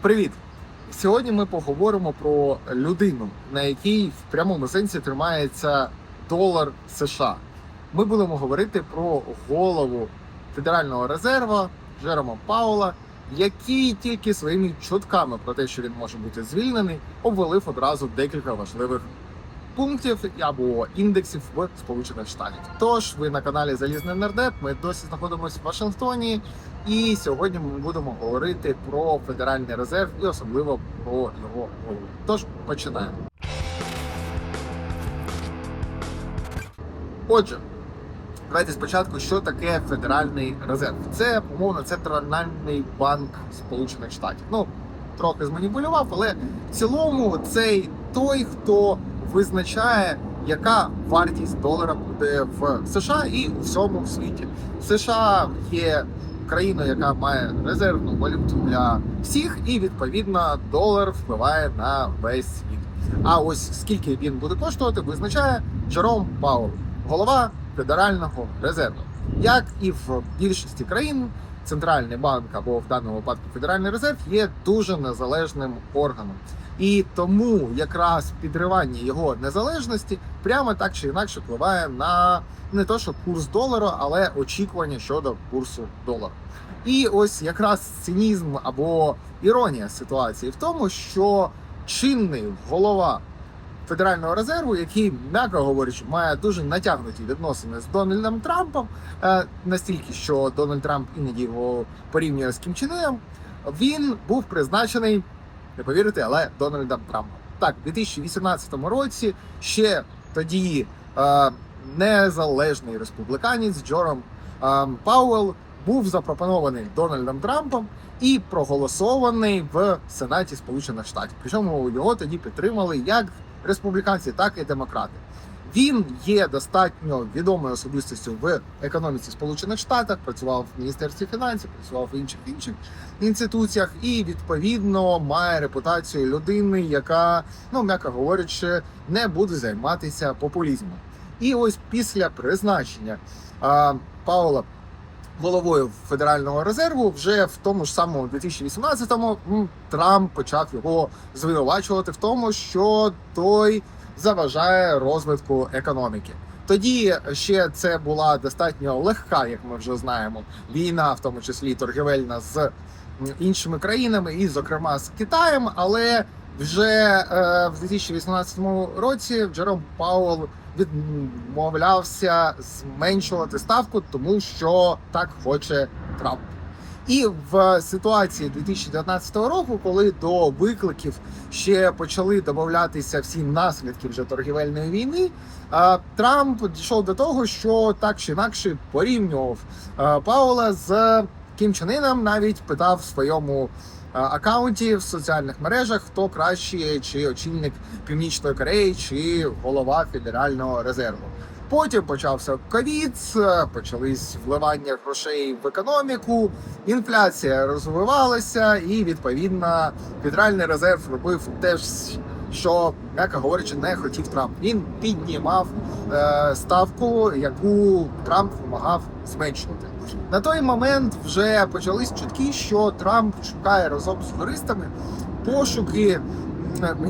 Привіт! Сьогодні ми поговоримо про людину, на якій в прямому сенсі тримається долар США. Ми будемо говорити про голову Федерального резерву Джерома Паула, який тільки своїми чутками про те, що він може бути звільнений, обвалив одразу декілька важливих пунктів або індексів в Сполучених Штатах. Тож ви на каналі Залізний Нердеп. Ми досі знаходимося в Вашингтоні, і сьогодні ми будемо говорити про Федеральний резерв і особливо про його голову. Тож починаємо. Отже, давайте спочатку, що таке Федеральний резерв. Це умовно центральний банк Сполучених Штатів. Ну трохи зманіпулював, але в цілому цей той, хто визначає, яка вартість долара буде в США і у всьому світі. США є країною, яка має резервну валюту для всіх, і відповідно долар впливає на весь світ. А ось скільки він буде коштувати, визначає Джером Паул, голова Федерального резерву. Як і в більшості країн, центральний банк або в даному випадку Федеральний резерв є дуже незалежним органом. І тому якраз підривання його незалежності прямо так чи інакше впливає на не то, що курс долару, але очікування щодо курсу долару. І ось якраз цинізм або іронія ситуації в тому, що чинний голова Федерального резерву, який, м'яко говорячи, має дуже натягнуті відносини з Дональдом Трампом, е, настільки, що Дональд Трамп іноді його порівнює з Кім Іном, він був призначений, не повірите, але Дональдом Трампом. Так, у 2018 році ще тоді е, незалежний республіканець Джором е, Пауелл був запропонований Дональдом Трампом і проголосований в Сенаті Сполучених Штатів. Причому його тоді підтримали як республіканці, так і демократи. Він є достатньо відомою особистістю в економіці Сполучених Штатів, працював в міністерстві фінансів, працював в інших інших інституціях, і відповідно має репутацію людини, яка, ну м'яко говорячи, не буде займатися популізмом. І ось після призначення а, Паула головою Федерального резерву, вже в тому ж самому 2018-му м, Трамп почав його звинувачувати в тому, що той заважає розвитку економіки. Тоді ще це була достатньо легка, як ми вже знаємо, війна, в тому числі торгівельна з іншими країнами, і, зокрема, з Китаєм. Але вже е, в 2018 році Джером Пауел відмовлявся зменшувати ставку, тому що так хоче Трамп. І в ситуації 2019 року, коли до викликів ще почали додатися всі наслідки вже торгівельної війни, Трамп дійшов до того, що так чи інакше порівнював Паула з Кім Чен Іном, навіть питав в своєму а, акаунті в соціальних мережах, хто краще, чи очільник Північної Кореї, чи голова Федерального резерву. Потім почався ковід, почались вливання грошей в економіку, інфляція розвивалася, і відповідно Федеральний резерв робив те, що м'яко говорячи, не хотів Трамп. Він піднімав е, ставку, яку Трамп вимагав зменшувати. На той момент вже почались чутки, що Трамп шукає разом з юристами пошуки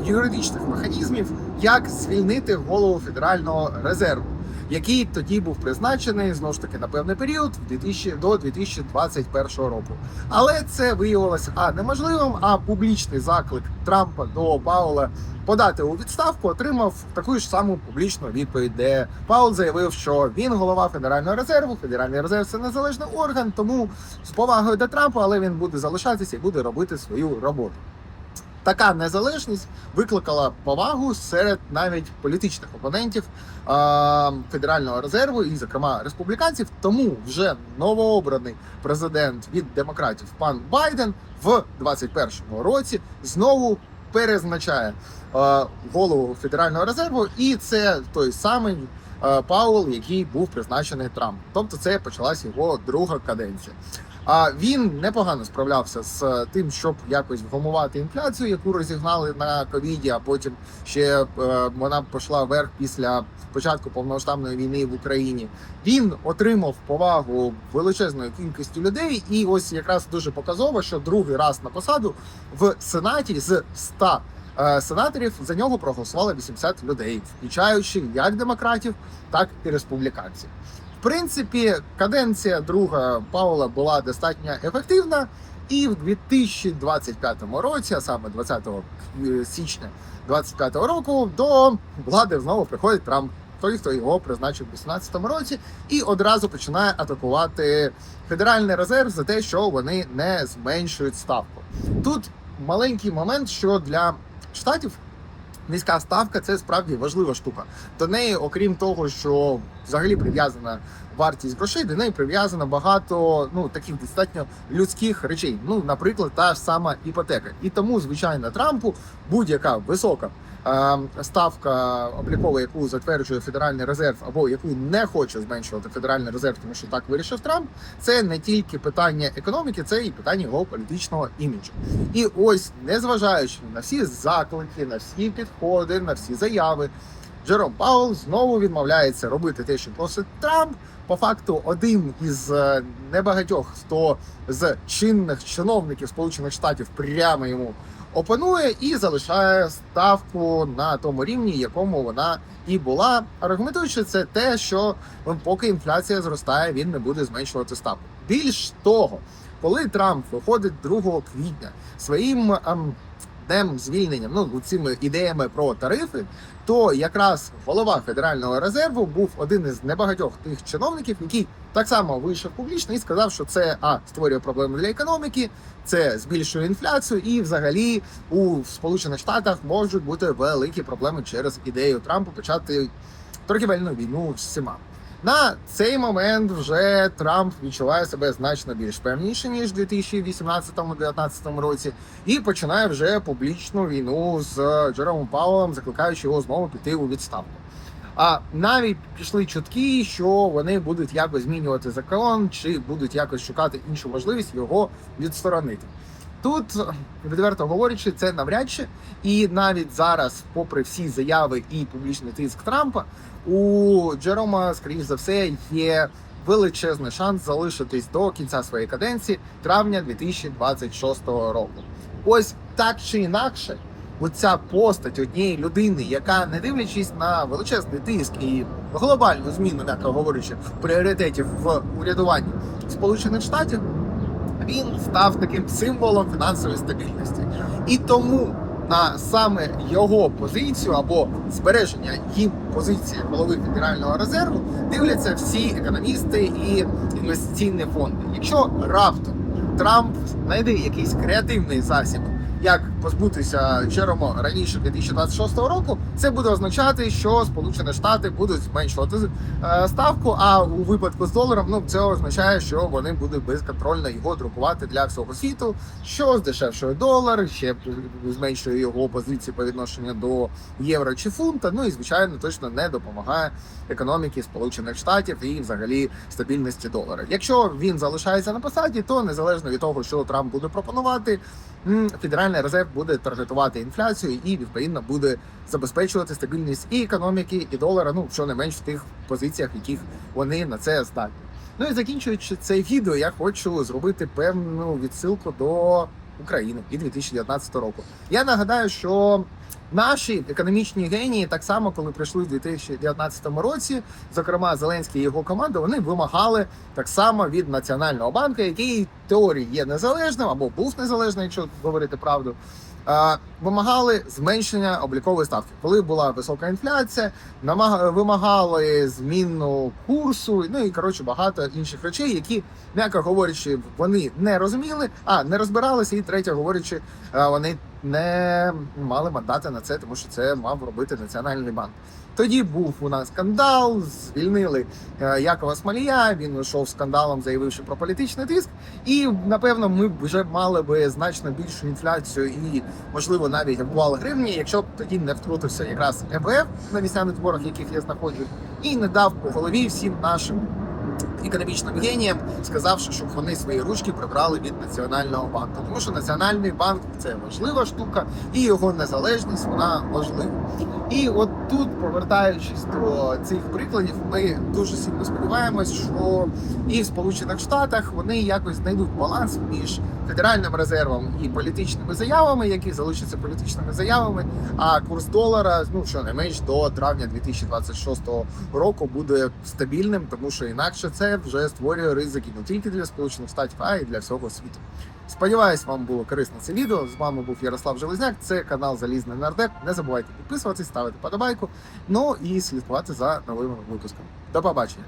юридичних механізмів, як звільнити голову Федерального резерву який тоді був призначений знову ж таки на певний період в 2000, до 2021 року. Але це виявилося а неможливим. А публічний заклик Трампа до Паула подати у відставку отримав таку ж саму публічну відповідь, де Паул заявив, що він голова Федерального резерву. Федеральний резерв це незалежний орган, тому з повагою до Трампа, але він буде залишатися і буде робити свою роботу. Така незалежність викликала повагу серед навіть політичних опонентів Федерального резерву, і, зокрема, республіканців. Тому вже новообраний президент від демократів пан Байден в 2021 році знову перезначає е, голову Федерального резерву, і це той самий Пауел, який був призначений Трампом. Тобто, це почалась його друга каденція. А він непогано справлявся з е, тим, щоб якось вгамувати інфляцію, яку розігнали на ковіді, а потім ще е, вона пішла вверх після початку повномасштабної війни в Україні. Він отримав повагу величезної кількості людей, і ось якраз дуже показово, що другий раз на посаду в сенаті з 100 е, сенаторів за нього проголосувало 80 людей, включаючи як демократів, так і республіканців. Принципі, каденція друга Паула була достатньо ефективна, і в 2025 році, а саме 20 січня 2025 року, до влади знову приходить Трамп. Той, хто його призначив у 2018 році, і одразу починає атакувати Федеральний резерв за те, що вони не зменшують ставку. Тут маленький момент, що для штатів низька ставка це справді важлива штука. До неї, окрім того, що взагалі прив'язана вартість грошей, до неї прив'язано багато ну таких достатньо людських речей. Ну, наприклад, та ж сама іпотека. І тому, звичайно, Трампу будь-яка висока. е, Ставка облікова, яку затверджує Федеральний резерв, або яку не хоче зменшувати Федеральний резерв, тому що так вирішив Трамп. Це не тільки питання економіки, це і питання його політичного іміджу. І ось, незважаючи на всі заклики, на всі підходи, на всі заяви, Джером Паул знову відмовляється робити те, що просить Трамп. По факту, один із е, небагатьох, хто з чинних чиновників Сполучених Штатів прямо йому опанує і залишає ставку на тому рівні, якому вона і була. Аргументуючи це те, що поки інфляція зростає, він не буде зменшувати ставку. Більш того, коли Трамп виходить 2 квітня своїм ем, днем звільненням, ну цими ідеями про тарифи, то якраз голова Федерального резерву був один із небагатьох тих чиновників, який так само вийшов публічно і сказав, що це а створює проблеми для економіки, це збільшує інфляцію, і взагалі у Сполучених Штатах можуть бути великі проблеми через ідею Трампа почати торгівельну війну з всіма. На цей момент вже Трамп відчуває себе значно більш певніше ніж у 2018-2019 році, і починає вже публічну війну з Джеромом Пауэлом, закликаючи його знову піти у відставку. А навіть пішли чутки, що вони будуть якось змінювати закон, чи будуть якось шукати іншу можливість його відсторонити. Тут, відверто говорячи, це навряд чи. І навіть зараз, попри всі заяви і публічний тиск Трампа, у Джерома, скоріш за все, є величезний шанс залишитись до кінця своєї каденції травня 2026 року. Ось так чи інакше, оця постать однієї людини, яка, не дивлячись на величезний тиск і глобальну зміну, м'яко говорячи, пріоритетів в урядуванні Сполучених Штатів, він став таким символом фінансової стабільності. І тому на саме його позицію або збереження їм позиції голови Федерального резерву дивляться всі економісти і інвестиційні фонди. Якщо раптом Трамп знайде якийсь креативний засіб, як позбутися Джерома раніше 2026 року, це буде означати, що Сполучені Штати будуть зменшувати е, ставку. А у випадку з доларом, ну це означає, що вони будуть безконтрольно його друкувати для всього світу, що здешевшує долар, ще зменшує його позиції по відношенню до євро чи фунта. Ну і звичайно, точно не допомагає економіки Сполучених Штатів і взагалі стабільності долара. Якщо він залишається на посаді, то незалежно від того, що Трамп буде пропонувати, Федеральний резерв буде таргетувати інфляцію і відповідно буде забезпечувати стабільність і економіки, і долара. Ну що не менш в тих позиціях, яких вони на це здатні. Ну і закінчуючи це відео, я хочу зробити певну відсилку до України і 2019 року. Я нагадаю, що наші економічні генії, так само, коли прийшли в 2019 році, зокрема Зеленський і його команда, вони вимагали так само від національного банку, який в теорії є незалежним або був незалежним, якщо говорити правду. Вимагали зменшення облікової ставки, коли була висока інфляція, вимагали зміну курсу, ну і коротше багато інших речей, які, м'яко говорячи, вони не розуміли, а не розбиралися, і третє говорячи, вони не мали мандати на це, тому що це мав робити національний банк. Тоді був у нас скандал, звільнили е, Якова Смолія. Він йшов скандалом, заявивши про політичний тиск. І напевно, ми вже мали би значно більшу інфляцію і, можливо, навіть обвал гривні, якщо б тоді не втрутився якраз МВФ на місцяних зборах, яких я знаходжу, і не дав по голові всім нашим економічним генієм, сказавши, щоб вони свої ручки прибрали від національного банку. Тому що національний банк це важлива штука, і його незалежність вона важлива. І от тут, повертаючись до цих прикладів, ми дуже сильно сподіваємось, що і в Сполучених Штатах вони якось знайдуть баланс між федеральним резервом і політичними заявами, які залишаться політичними заявами. А курс долара, ну що не менш до травня 2026 року буде стабільним, тому що інакше це вже створює ризики не тільки для Сполучених Штатів, а й для всього світу. Сподіваюсь, вам було корисно це відео. З вами був Ярослав Железняк. Це канал Залізний Нардеп. Не забувайте підписуватись, ставити подобайку. Ну і слідкувати за новими випусками. До побачення.